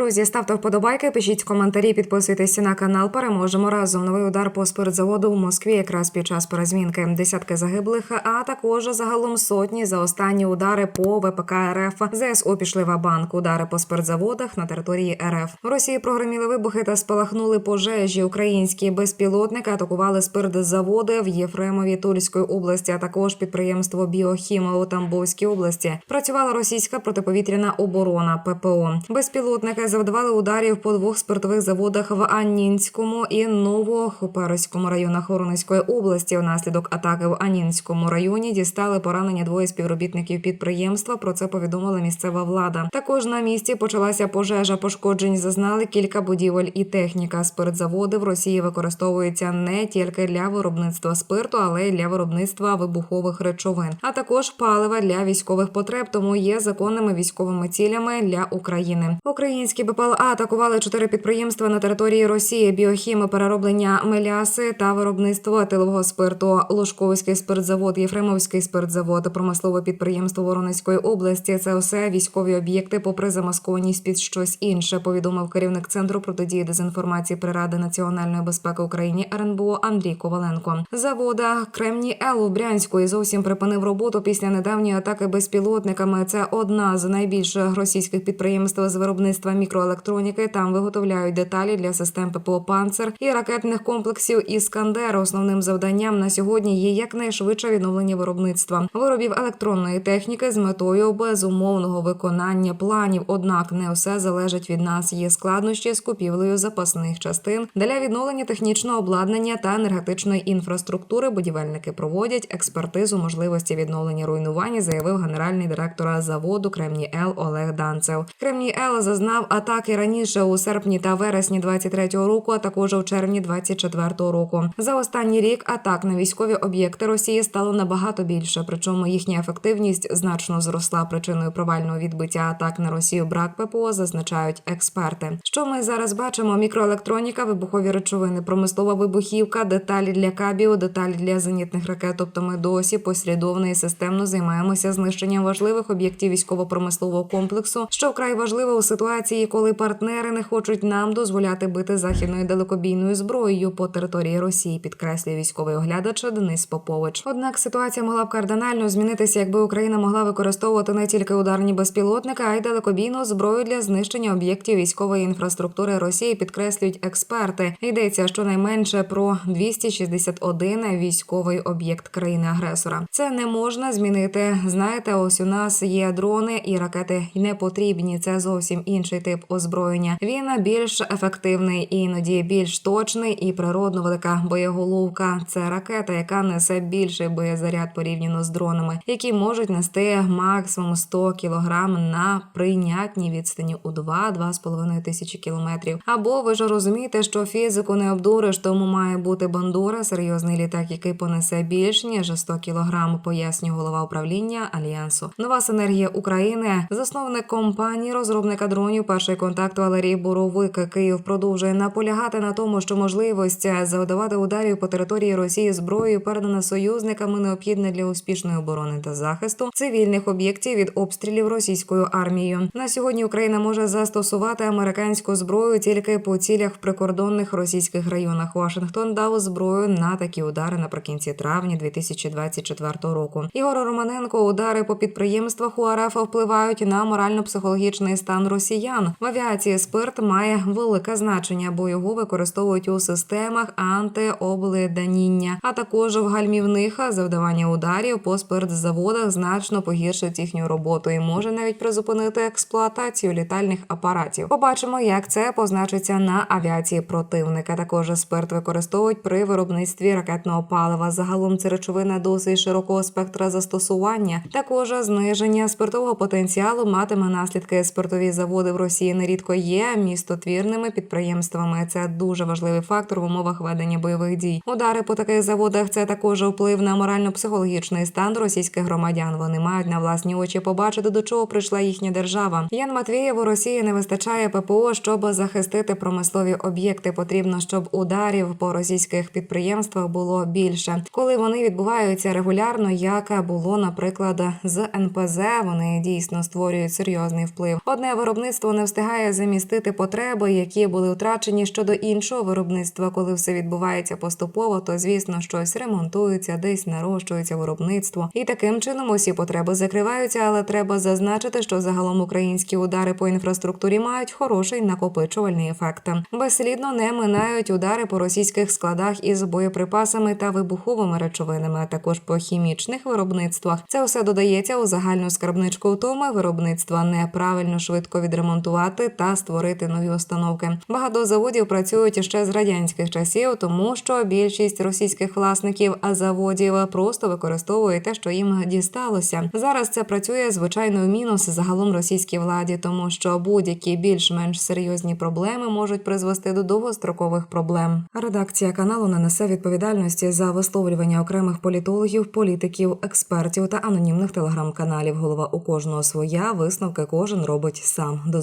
Друзі, ставте вподобайки, пишіть коментарі, підписуйтесь на канал. Переможемо разом. Новий удар по спиртзаводу в Москві якраз під час перезмінки. Десятки загиблих, а також загалом сотні за останні удари по ВПК РФ. ЗСУ пішли в банк. Удари по спиртзаводах на території РФ. В Росії прогреміли вибухи та спалахнули пожежі. Українські безпілотники атакували спиртзаводи в Єфремові Тульської області, а також підприємство Біохіма у Тамбовській області. Працювала російська протиповітряна оборона ППО. Безпілотники завдавали ударів по двох спиртових заводах в Аннінському і Новохоперському районах Воронезької області. Внаслідок атаки в Аннінському районі дістали поранення двоє співробітників підприємства. Про це повідомила місцева влада. Також на місці почалася пожежа. Пошкоджень зазнали кілька будівель і техніка. Спиртзаводи в Росії використовуються не тільки для виробництва спирту, але й для виробництва вибухових речовин, а також палива для військових потреб. Тому є законними військовими цілями для України. Українські БПЛА атакували чотири підприємства на території Росії: біохіми, перероблення меляси та виробництво тилового спирту. Лужковський спиртзавод, Єфремовський спиртзавод, промислове підприємство Воронезької області. Це все військові об'єкти, попри замаскованість під щось інше. Повідомив керівник центру протидії дезінформації при Ради національної безпеки України РНБО Андрій Коваленко. Завода Кремні Ел у Брянську і зовсім припинив роботу після недавньої атаки безпілотниками. Це одна з найбільших російських підприємств з виробництва мікроелектроніки. Там виготовляють деталі для систем ППО «Панцер» і ракетних комплексів Іскандер. Основним завданням на сьогодні є якнайшвидше відновлення виробництва виробів електронної техніки з метою безумовного виконання планів. Однак не все залежить від нас. Є складнощі з купівлею запасних частин для відновлення технічного обладнання та енергетичної інфраструктури. Будівельники проводять експертизу можливості відновлення руйнування, заявив генеральний директор заводу Кремні Ел Олег Данцев. Кремні Ел зазнав атаки раніше у серпні та вересні 23-го року, а також у червні 24-го року. За останній рік атак на військові об'єкти Росії стало набагато більше. Причому їхня ефективність значно зросла. Причиною провального відбиття атак на Росію брак ППО зазначають експерти. Що ми зараз бачимо? Мікроелектроніка, вибухові речовини, промислова вибухівка, деталі для кабіо, деталі для зенітних ракет. Тобто ми досі послідовно і системно займаємося знищенням важливих об'єктів військово-промислового комплексу, що вкрай важливо у ситуації, коли партнери не хочуть нам дозволяти бити західною далекобійною зброєю по території Росії. Підкреслює військовий оглядач Денис Попович. Однак ситуація могла б кардинально змінитися, якби Україна могла використовувати не тільки ударні безпілотники, а й далекобійну зброю для знищення об'єктів військової інфраструктури Росії. Підкреслюють експерти. Йдеться щонайменше про 261 військовий об'єкт країни-агресора. Це не можна змінити. Знаєте, ось у нас є дрони і ракети не потрібні. Це зовсім інший тип озброєння. Він більш ефективний, іноді більш точний і природно велика боєголовка. Це ракета, яка несе більший боєзаряд порівняно з дронами, які можуть нести максимум 100 кілограм на прийнятній відстані у 2-2,5 тисячі кілометрів. Або ви ж розумієте, що фізику не обдуриш, тому має бути бандура, серйозний літак, який понесе більш ніж 100 кілограм, пояснює голова управління альянсу. Нова синергія України, засновник компанії, розробника дронів. Перший контакт Валерій Боровик Київ продовжує наполягати на тому, що можливість завдавати ударів по території Росії зброєю передана союзниками необхідна для успішної оборони та захисту цивільних об'єктів від обстрілів російською армією. На сьогодні Україна може застосувати американську зброю тільки по цілях в прикордонних російських районах. Вашингтон дав зброю на такі удари наприкінці травня 2024 року. Ігор Романенко удари по підприємствах УРФ впливають на морально-психологічний стан росіян. В авіації спирт має велике значення, бо його використовують у системах антиобледаніння, а також в гальмівних завдавання ударів по спиртзаводах значно погіршить їхню роботу і може навіть призупинити експлуатацію літальних апаратів. Побачимо, як це позначиться на авіації противника. Також спирт використовують при виробництві ракетного палива. Загалом це речовина досить широкого спектра застосування. Також зниження спиртового потенціалу матиме наслідки. Спиртові заводи в Росії нерідко є містотвірними підприємствами. Це дуже важливий фактор в умовах ведення бойових дій. Удари по таких заводах це також вплив на морально-психологічний стан російських громадян. Вони мають на власні очі побачити, до чого прийшла їхня держава. Ян Матвієв у Росії не вистачає ППО, щоб захистити промислові об'єкти. Потрібно, щоб ударів по російських підприємствах було більше, коли вони відбуваються регулярно, як було, наприклад, з НПЗ. Вони дійсно створюють серйозний вплив. Одне виробництво не встигає замістити потреби, які були втрачені щодо іншого виробництва. Коли все відбувається поступово, то звісно щось ремонтується, десь нарощується виробництво, і таким чином усі потреби закриваються. Але треба зазначити, що загалом українські удари по інфраструктурі мають хороший накопичувальний ефект. Безслідно не минають удари по російських складах із боєприпасами та вибуховими речовинами, а також по хімічних виробництвах. Це все додається у загальну скарбничку втоми виробництва неправильно швидко відремонтувати та створити нові установки. Багато заводів працюють ще з радянських часів, тому що більшість російських власників заводів просто використовує те, що їм дісталося. Зараз це працює звичайно в мінус загалом російській владі, тому що будь-які більш-менш серйозні проблеми можуть призвести до довгострокових проблем. Редакція каналу не несе відповідальності за висловлювання окремих політологів, політиків, експертів та анонімних телеграм-каналів. Голова у кожного своя висновки кожен робить сам. До